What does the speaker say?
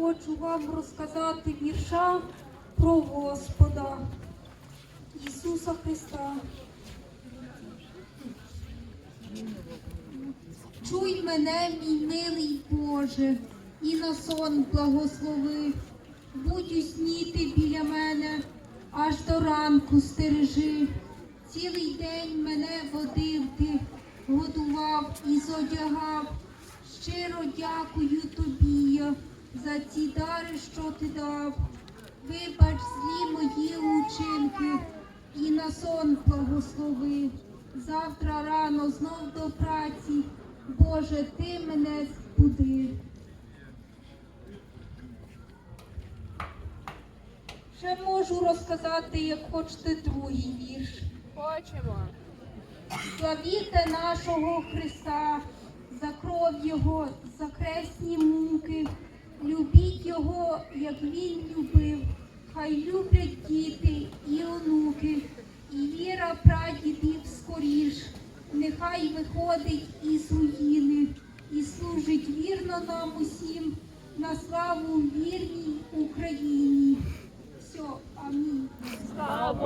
хочу вам розказати вірша про Господа Ісуса Христа. Чуй мене, мій милий Боже, і на сон благослови. Будь у сні біля мене, аж до ранку стережи. Цілий день мене водив ти, годував і зодягав. Щиро дякую тобі я за ці дари, що ти дав. Вибач злі мої учинки і на сон благослови. Завтра рано знов до праці, Боже, ти мене збуди. Ще можу розказати, як хочете другий вірш. Хочемо. Славіте нашого Христа, за кров Його, за хресні муки. Любіть Його, як Він любив. Хай люблять діти і онуки, і віра прадідів скоріш. Нехай виходить із руїни і служить вірно нам усім на славу вірній Україні.